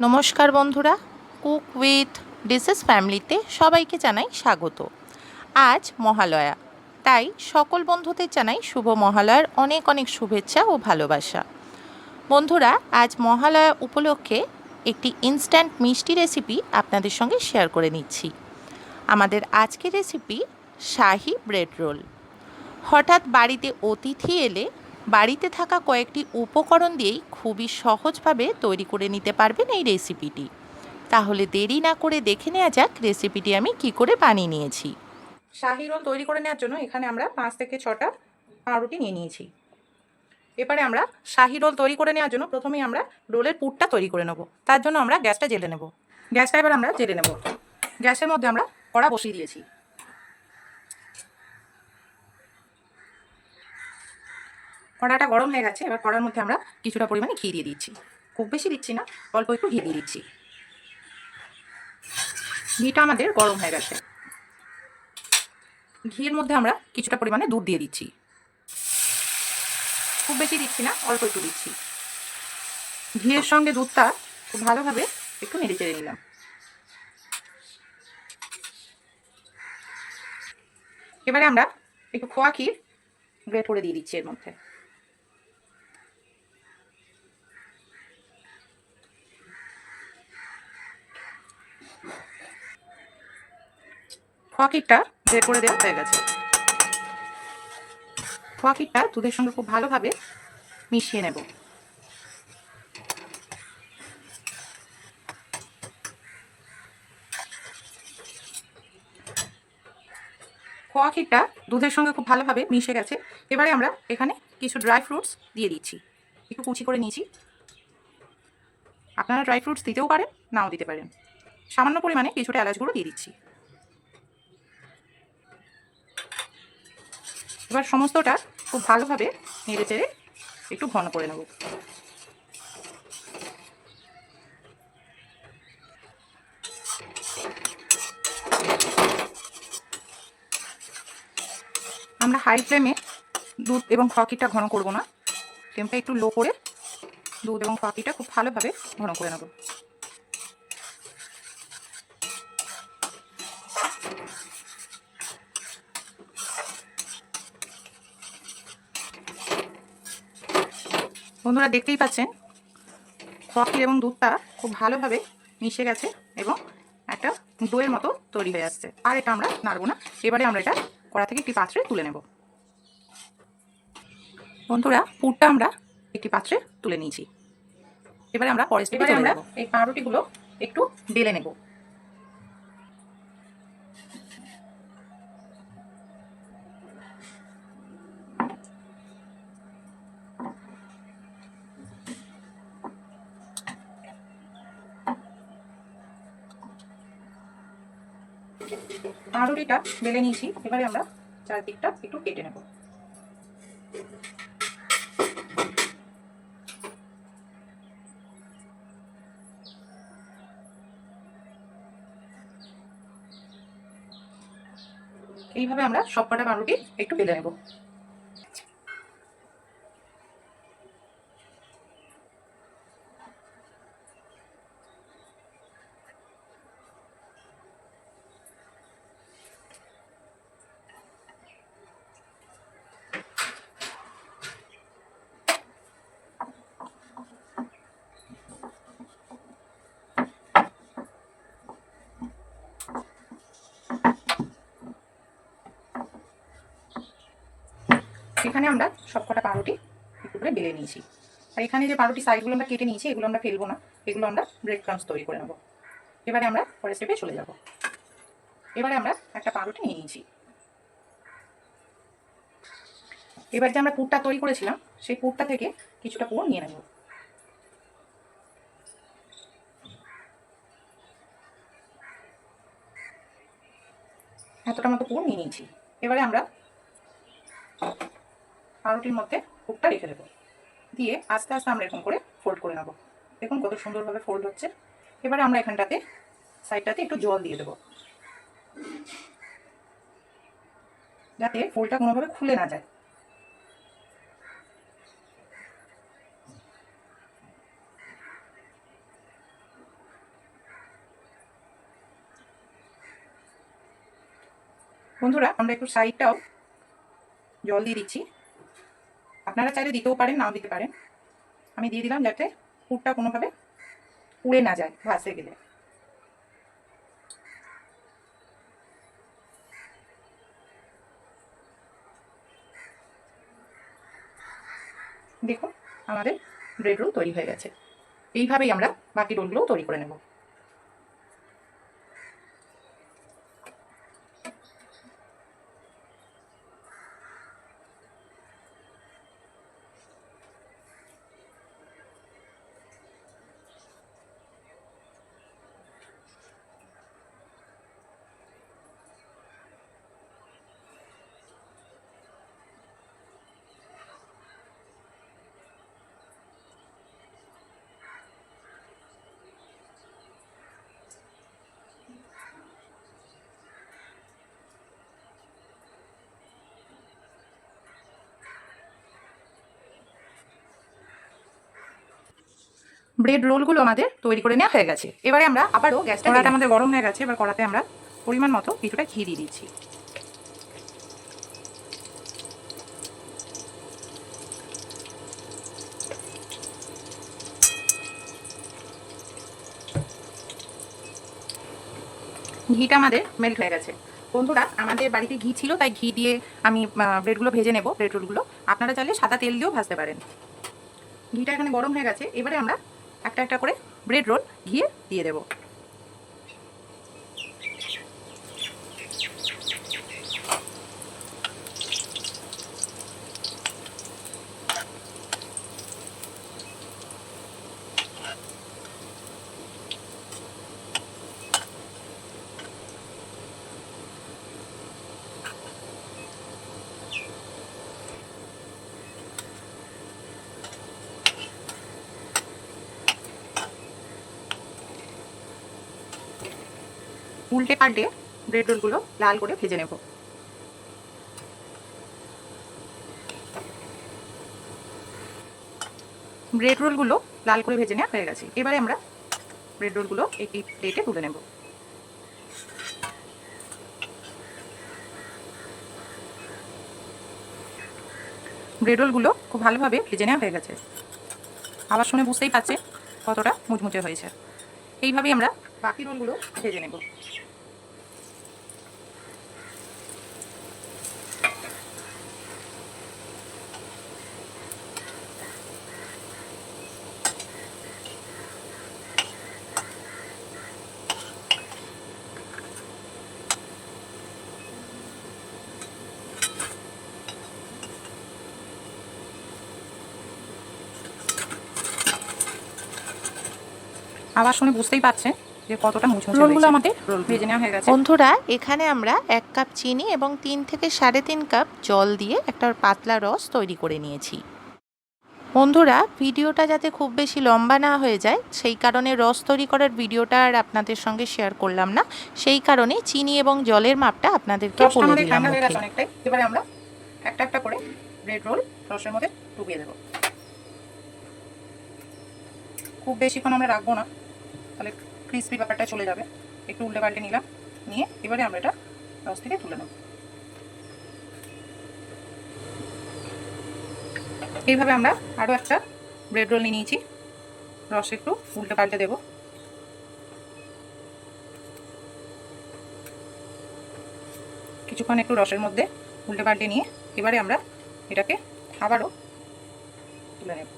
নমস্কার বন্ধুরা, cook with dishes ফ্যামিলিতে সবাইকে জানাই স্বাগত। আজ মহালয়া, তাই সকল বন্ধুদের জানাই শুভ মহালয়ার অনেক অনেক শুভেচ্ছা ও ভালোবাসা। বন্ধুরা, আজ মহালয়া উপলক্ষে একটি ইনস্ট্যান্ট মিষ্টি রেসিপি আপনাদের সঙ্গে শেয়ার করে নিচ্ছি। আমাদের আজকের রেসিপি শাহি ব্রেড রোল হঠাৎ বাড়িতে অতিথি এলে বাড়িতে থাকা কয়েকটি উপকরণ দিয়েই খুবই সহজভাবে তৈরি করে নিতে পারবেন এই রেসিপিটি। তাহলে দেরি না করে দেখে নেওয়া যাক রেসিপিটি আমি কি করে বানিয়ে নিয়েছি। শাহি রোল তৈরি করে নেওয়ার জন্য এখানে আমরা পাঁচ থেকে ছটা পাউরুটি নিয়ে নিয়েছি। এবারে আমরা শাহি রোল তৈরি করে নেওয়ার জন্য প্রথমেই আমরা রোলের পুরটা তৈরি করে নেব। তার জন্য আমরা গ্যাসটা জেলে নেব। গ্যাসটা এবার আমরা জেলে নেব। গ্যাসের মধ্যে আমরা কড়া বসিয়ে দিয়েছি। কড়াটা গরম হয়ে গেছে, এবার কড়ার মধ্যে আমরা কিছুটা পরিমাণে ঘি দিয়ে দিচ্ছি। খুব বেশি দিচ্ছি না, অল্প একটু ঘি দিয়ে দিচ্ছি। ঘিটা আমাদের গরম হয়ে গেছে। ঘির মধ্যে আমরা কিছুটা পরিমাণে দুধ দিয়ে দিচ্ছি। খুব বেশি দিচ্ছি না, অল্প একটু দিচ্ছি। ঘিয়ের সঙ্গে দুধটা খুব ভালোভাবে একটু নেড়ে চেড়ে নিলাম। এবারে আমরা একটু খোয়া ক্ষীর গ্রেট করে দিয়ে দিচ্ছি এর মধ্যে। খোয়া ক্ষীরটা গ্রেট করে দেওয়া হয়ে গেছে। খোয়া ক্ষীরটা দুধের সঙ্গে খুব ভালোভাবে মিশিয়ে নেব। খোয়া ক্ষীরটা দুধের সঙ্গে খুব ভালোভাবে মিশে গেছে। এবারে আমরা এখানে কিছু ড্রাই ফ্রুটস দিয়ে দিচ্ছি। একটু কুচি করে নিয়েছি। আপনারা ড্রাই ফ্রুটস দিতেও পারেন, নাও দিতে পারেন। সামান্য পরিমাণে কিছুটা এলাচ গুঁড়ো দিয়ে দিচ্ছি। এবার সমস্তটা খুব ভালোভাবে নেড়ে চেড়ে একটু ঘন করে নেব। আমরা হাই ফ্লেমে দুধ এবং খকিটা ঘন করব না। ফ্লেমটা একটু লো করে দুধ এবং খকিটা খুব ভালোভাবে ঘন করে নেব। বন্ধুরা দেখতেই পাচ্ছেন খকির এবং দুধটা খুব ভালোভাবে মিশে গেছে এবং একটা দইয়ের মতো তৈরি হয়ে আসছে। আর এটা আমরা নাড়বো না এবারে আমরা এটা কড়া থেকে একটি পাত্রে তুলে নেব। বন্ধুরা পুরটা আমরা একটি পাত্রে তুলে নিয়েছি। এবারে আমরা পরের স্টেপে আমরা এই পাউরুটিগুলো একটু বেলে নেব। পাউরুটিটা বেলে নিয়েছি, এবারে আমরা চারদিকটা একটু কেটে নেব। এইভাবে আমরা সব কটা পাউরুটি একটু বেলে নেব। এখানে আমরা সবকটা পাউরুটি একটু করে বেলে নিয়েছি। আর এখানে যে পাউরুটি সাইডগুলো আমরা কেটে নিয়েছি, এগুলো আমরা ফেলব না। এগুলো আমরা ব্রেড ক্রামস তৈরি করে নেব। এবারে আমরা পরের স্টেপে চলে যাব। এবারে আমরা একটা পাউরুটি নিয়ে নিয়েছি। এবার যে আমরা পুরটা তৈরি করেছিলাম, সেই পুরটা থেকে কিছুটা পুর নিয়ে নেব। এতটা মতো পুর নিয়ে নিয়েছি। এবারে আমরা পাউরুটির মধ্যে হুকটা রেখে দেবো। দিয়ে আস্তে আস্তে আমরা এরকম করে ফোল্ড করে নেব। দেখুন কত সুন্দরভাবে ফোল্ড হচ্ছে। এবারে আমরা এখানটাতে সাইডটাতে একটু জল দিয়ে দেবো। যাতে ফোল্ডটা কোনোভাবে খুলে না যায়। বন্ধুরা, আমরা একটু সাইডটাও জল দিয়ে দিচ্ছি। আপনারা চাইলে দিতেও পারেন, নাও দিতে পারেন। আমি দিয়ে দিলাম যাতে পুরটা কোনোভাবে পুড়ে না যায়, ভাসে গেলে। দেখুন, আমাদের ব্রেড রোল তৈরি হয়ে গেছে। এইভাবেই আমরা বাকি রোলগুলোও তৈরি করে নেব। ব্রেড রোলগুলো আমাদের তৈরি করে নেওয়া হয়ে গেছে। এবারে আমরা আবারও গ্যাসটা কড়াটা আমাদের গরম হয়ে গেছে এবার কড়াতে আমরা পরিমাণ মতো কিছুটা ঘি দিয়ে দিচ্ছি। ঘিটা আমাদের মেল্ট হয়ে গেছে। বন্ধুরা আমাদের বাড়িতে ঘি ছিল তাই ঘি দিয়ে আমি ব্রেডগুলো ভেজে নেব ব্রেড রোলগুলো আপনারা চাইলে সাদা তেল দিয়েও ভাজতে পারেন। ঘিটা এখানে গরম হয়ে গেছে এবারে আমরা একটা একটা করে ব্রেড রোল ঘিয়ে দিয়ে দেব। উল্টে পাল্টে ব্রেড রোলগুলো লাল করে ভেজে নেব। ব্রেড রোলগুলো লাল করে ভেজে নেওয়া হয়ে গেছে। এবারে আমরা ব্রেড রোলগুলো একটি প্লেটে তুলে নেব। ব্রেড রোলগুলো খুব ভালোভাবে ভেজে নেওয়া হয়ে গেছে। আবার শুনে বুঝতেই পারছে কতটা মুচমুচে হয়েছে। এইভাবেই আমরা বাকি রোলগুলো ভেজে নেব। আবার শুনে বুঝতেই পারছে যে কতটা রোলগুলো আমাদের ভেজে নেওয়া হয়ে গেছে। বন্ধুরা এখানে আমরা এক কাপ চিনি এবং তিন থেকে সাড়ে তিন কাপ জল দিয়ে একটা পাতলা রস তৈরি করে নিয়েছি। বন্ধুরা ভিডিওটা যাতে খুব বেশি লম্বা না হয়ে যায় সেই কারণে রস তৈরি করার ভিডিওটা আর আপনাদের সঙ্গে শেয়ার করলাম না। সেই কারণে চিনি এবং জলের মাপটা আপনাদেরকে বলে দিলাম এবারে আমরা একটা একটা করে ব্রেড রোল রসের মধ্যে ডুবিয়ে দেবো। খুব বেশিক্ষণ আমরা রাখব না। তাহলে ক্রিসপি ব্যাপারটা চলে যাবে। একটু উল্টে পাল্টে নিলাম, নিয়ে এবারে আমরা এটা রস থেকে তুলে নেব। এইভাবে আমরা আরও একটা ব্রেড রোল নিয়ে নিয়েছি। রস একটু উল্টে পাল্টে দেবো। কিছুক্ষণ একটু রসের মধ্যে উল্টে পাল্টে নিয়ে এবারে আমরা এটাকে আবারও তুলে নেব।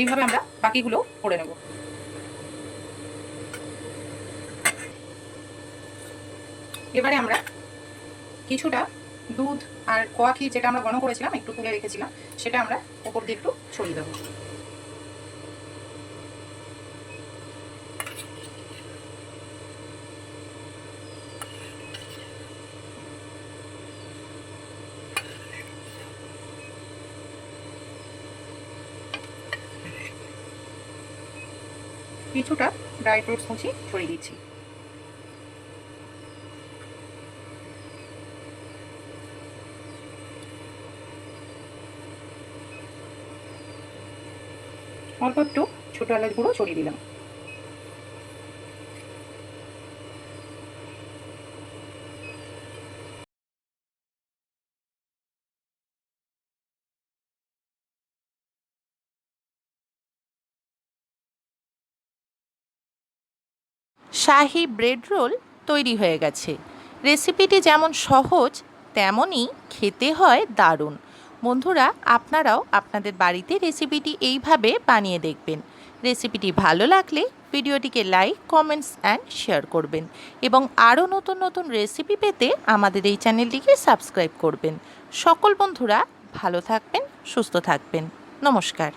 এইভাবে আমরা বাকিগুলো করে নেব। এবারে আমরা কিছুটা দুধ আর কোয়া ঘি যেটা আমরা গণ করেছিলাম, একটু তুলে রেখেছিলাম, সেটা আমরা ওপর দিয়ে একটু ছড়িয়ে দেবো। কিছুটা ড্রাই ফ্রুটস কুচি ছড়িয়ে দিচ্ছি। অল্প একটু ছোটো এলাচ গুঁড়ো ছড়িয়ে দিলাম। শাহি ব্রেড রোল তৈরি হয়ে গেছে। রেসিপিটি যেমন সহজ, তেমনই খেতে হয় দারুণ। বন্ধুরা, আপনারাও আপনাদের বাড়িতে রেসিপিটি এইভাবে বানিয়ে দেখবেন। রেসিপিটি ভালো লাগলে ভিডিওটিকে লাইক, কমেন্টস অ্যান্ড শেয়ার করবেন এবং আরও নতুন নতুন রেসিপি পেতে আমাদের এই চ্যানেলটিকে সাবস্ক্রাইব করবেন। সকল বন্ধুরা ভালো থাকবেন, সুস্থ থাকবেন। নমস্কার।